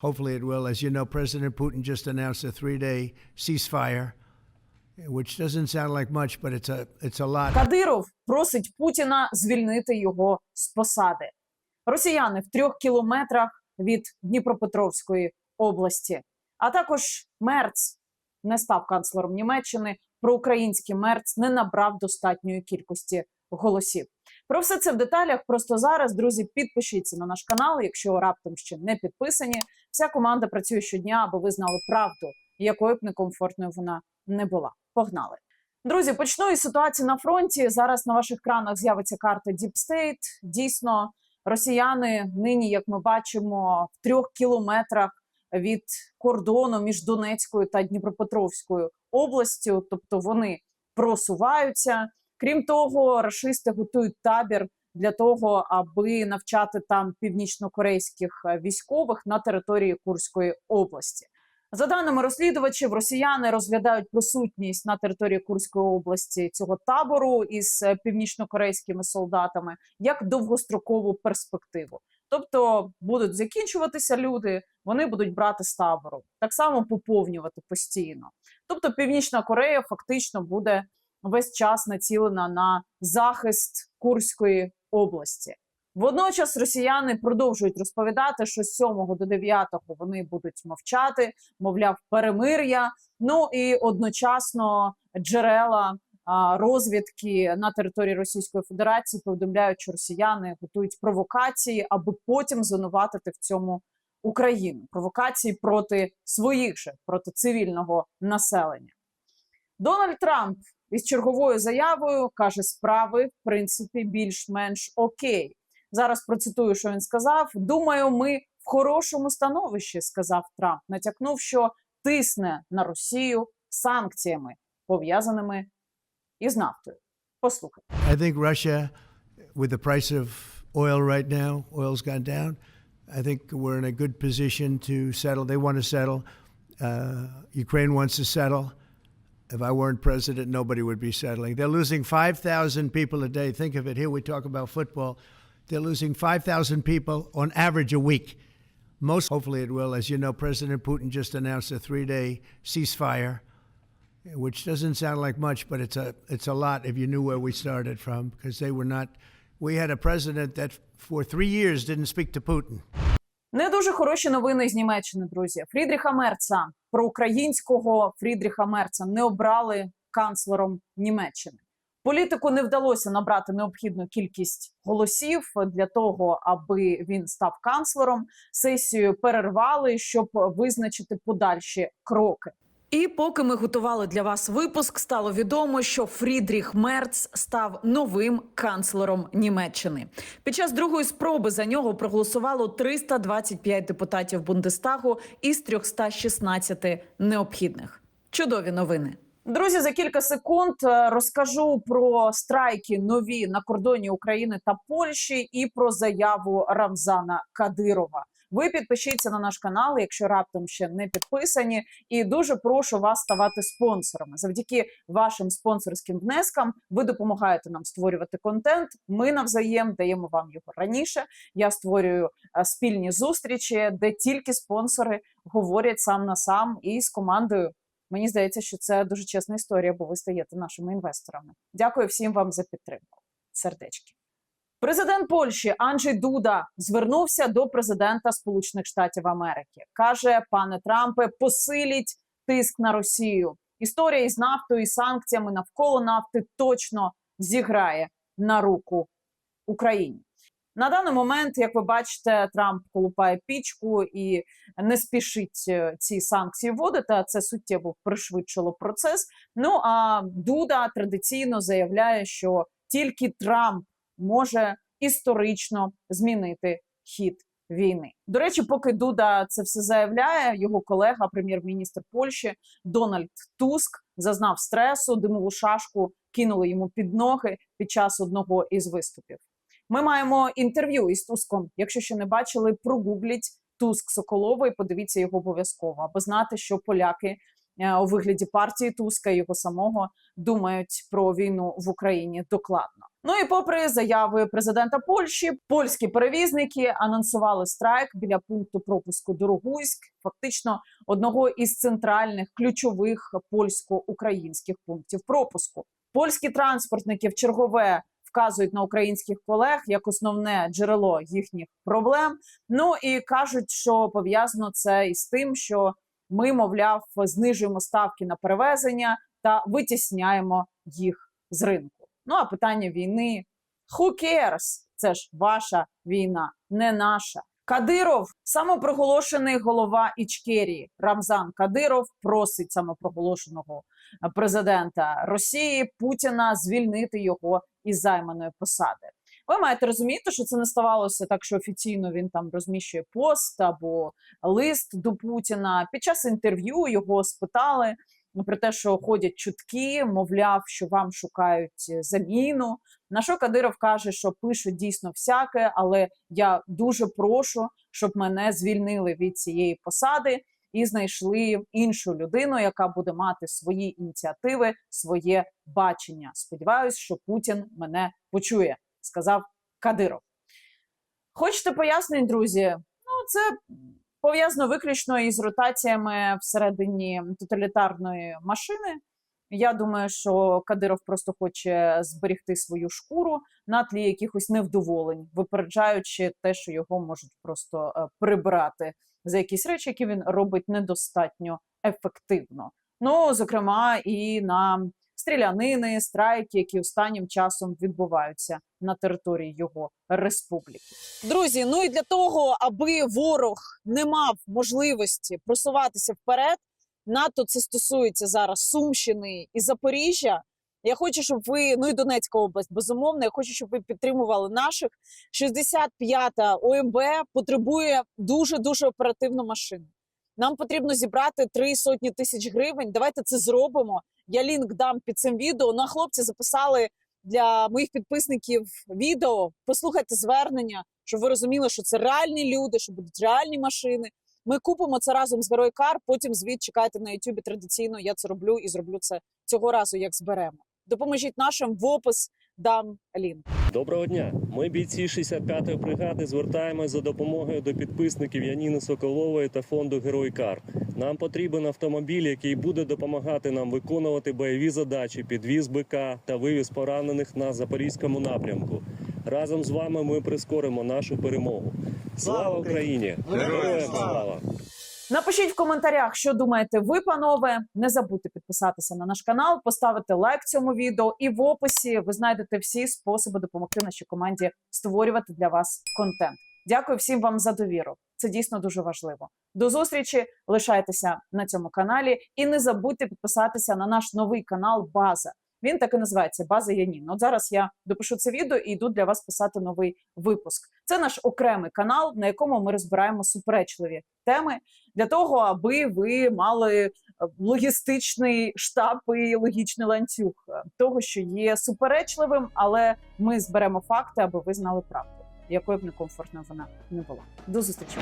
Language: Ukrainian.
Hopefully it will. As you know, President Putin just announced a three-day ceasefire, which doesn't sound like much, but it's a it's a lot. Кадиров просить Путіна звільнити його з посади. Росіяни в трьох кілометрах від Дніпропетровської області. А також Мерц не став канцлером Німеччини. Проукраїнський Мерц не набрав достатньої кількості голосів. Про все це в деталях. Просто зараз, друзі, підпишіться на наш канал, якщо раптом ще не підписані. Вся команда працює щодня, аби ви знали правду, якою б некомфортною вона не була. Погнали! Друзі, почну із ситуації на фронті. Зараз на ваших екранах з'явиться карта Deep State. Дійсно, росіяни нині, як ми бачимо, в трьох кілометрах від кордону між Донецькою та Дніпропетровською областю, тобто вони просуваються. Крім того, рашисти готують табір для того, аби навчати там північнокорейських е, військових на території Курської області. За даними розслідувачів, росіяни розглядають присутність на території Курської області цього табору із е, північнокорейськими солдатами як довгострокову перспективу. Тобто будуть закінчуватися люди, вони будуть брати з табору, так само поповнювати постійно. Тобто, Північна Корея фактично буде весь час націлена на захист Курської області. Водночас росіяни продовжують розповідати, що з 7 до 9 вони будуть мовчати, мовляв, перемир'я. Ну і одночасно джерела розвідки на території Російської Федерації повідомляють, що росіяни готують провокації, аби потім звинуватити в цьому Україну. Провокації проти своїх же, проти цивільного населення. Дональд Трамп із черговою заявою каже, справи в принципі більш-менш окей. Зараз процитую, що він сказав. Думаю, ми в хорошому становищі, сказав Трамп. Натякнув, що тисне на Росію санкціями, пов'язаними із нафтою. Послухайте. I think Russia, with the price of oil right now, oil's gone down. I think we're in a good position to settle. They want to settle. Uh, Ukraine wants to settle. If I weren't president, nobody would be settling. They're losing 5,000 people a day. Think of it. Here we talk about football. They're losing 5,000 people on average a week. Most, hopefully, it will. As you know, President Putin just announced a three day ceasefire, which doesn't sound like much, but it's a, it's a lot if you knew where we started from, because they were not. We had a president that for three years didn't speak to Putin. Не дуже хороші новини з Німеччини, друзі. Фрідріха Мерца, проукраїнського Фрідріха Мерца, не обрали канцлером Німеччини. Політику не вдалося набрати необхідну кількість голосів для того, аби він став канцлером. Сесію перервали, щоб визначити подальші кроки. І поки ми готували для вас випуск, стало відомо, що Фрідріх Мерц став новим канцлером Німеччини. Під час другої спроби за нього проголосувало 325 депутатів Бундестагу із 316 необхідних. Чудові новини. Друзі, за кілька секунд е, розкажу про страйки нові на кордоні України та Польщі і про заяву Рамзана Кадирова. Ви підпишіться на наш канал, якщо раптом ще не підписані, і дуже прошу вас ставати спонсорами. Завдяки вашим спонсорським внескам ви допомагаєте нам створювати контент. Ми навзаєм даємо вам його раніше. Я створюю е, спільні зустрічі, де тільки спонсори говорять сам на сам і з командою. Мені здається, що це дуже чесна історія, бо ви стаєте нашими інвесторами. Дякую всім вам за підтримку. Сердечки. Президент Польщі Анджей Дуда звернувся до президента Сполучених Штатів Америки. каже: пане Трампе, посиліть тиск на Росію. Історія із нафтою і санкціями навколо нафти точно зіграє на руку Україні. На даний момент, як ви бачите, Трамп колупає пічку і не спішить е, ці санкції вводити. а Це суттєво пришвидшило процес. Ну а Дуда традиційно заявляє, що тільки Трамп може історично змінити хід війни. До речі, поки Дуда це все заявляє, його колега, прем'єр-міністр Польщі Дональд Туск, зазнав стресу, димову шашку кинули йому під ноги під час одного із виступів. Ми маємо інтерв'ю із Туском. Якщо ще не бачили, прогугліть Туск Соколовий. Подивіться його обов'язково, аби знати, що поляки е, у вигляді партії Туска і його самого думають про війну в Україні докладно. Ну і попри заяви президента Польщі, польські перевізники анонсували страйк біля пункту пропуску Дорогуйськ, фактично одного із центральних ключових польсько-українських пунктів пропуску. Польські транспортники в чергове вказують на українських колег як основне джерело їхніх проблем. Ну і кажуть, що пов'язано це із тим, що ми, мовляв, знижуємо ставки на перевезення та витісняємо їх з ринку. Ну а питання війни who cares? Це ж ваша війна, не наша. Кадиров, самопроголошений голова Ічкерії Рамзан Кадиров, просить самопроголошеного президента Росії Путіна звільнити його із займаної посади. Ви маєте розуміти, що це не ставалося так, що офіційно він там розміщує пост або лист до Путіна. Під час інтерв'ю його спитали про те, що ходять чутки, мовляв, що вам шукають заміну. На що Кадиров каже, що пишуть дійсно всяке, але я дуже прошу, щоб мене звільнили від цієї посади і знайшли іншу людину, яка буде мати свої ініціативи, своє бачення. Сподіваюсь, що Путін мене почує, сказав Кадиров. Хочете пояснень, друзі? Ну, це пов'язано виключно із ротаціями всередині тоталітарної машини. Я думаю, що Кадиров просто хоче зберегти свою шкуру на тлі якихось невдоволень, випереджаючи те, що його можуть просто е, прибрати за якісь речі, які він робить недостатньо ефективно. Ну, зокрема, і на стрілянини, страйки, які останнім часом відбуваються на території його республіки. Друзі, ну і для того, аби ворог не мав можливості просуватися вперед, НАТО це стосується зараз Сумщини і Запоріжжя. Я хочу, щоб ви, ну і Донецька область, безумовно. Я хочу, щоб ви підтримували наших. 65-та ОМБ потребує дуже дуже оперативну машину. Нам потрібно зібрати три сотні тисяч гривень. Давайте це зробимо. Я лінк дам під цим відео. Ну а хлопці записали для моїх підписників відео. Послухайте звернення, щоб ви розуміли, що це реальні люди, що будуть реальні машини. Ми купимо це разом з Герой Кар. Потім звіт чекайте на Ютубі. Традиційно я це роблю і зроблю це цього разу, як зберемо. Допоможіть нашим в опис дам лінк. Доброго дня. Ми бійці 65-ї бригади звертаємось за допомогою до підписників Яніни Соколової та фонду Герой Кар. Нам потрібен автомобіль, який буде допомагати нам виконувати бойові задачі, підвіз БК та вивіз поранених на запорізькому напрямку. Разом з вами ми прискоримо нашу перемогу. Слава Україні! Героям слава! Напишіть в коментарях, що думаєте ви, панове. Не забудьте підписатися на наш канал, поставити лайк цьому відео, і в описі ви знайдете всі способи допомогти нашій команді створювати для вас контент. Дякую всім вам за довіру. Це дійсно дуже важливо. До зустрічі. Лишайтеся на цьому каналі і не забудьте підписатися на наш новий канал База. Він так і називається База Янін. От зараз я допишу це відео і йду для вас писати новий випуск. Це наш окремий канал, на якому ми розбираємо суперечливі теми для того, аби ви мали е, логістичний штаб і логічний ланцюг е, того, що є суперечливим, але ми зберемо факти, аби ви знали правду, якою б некомфортно вона не була. До зустрічі.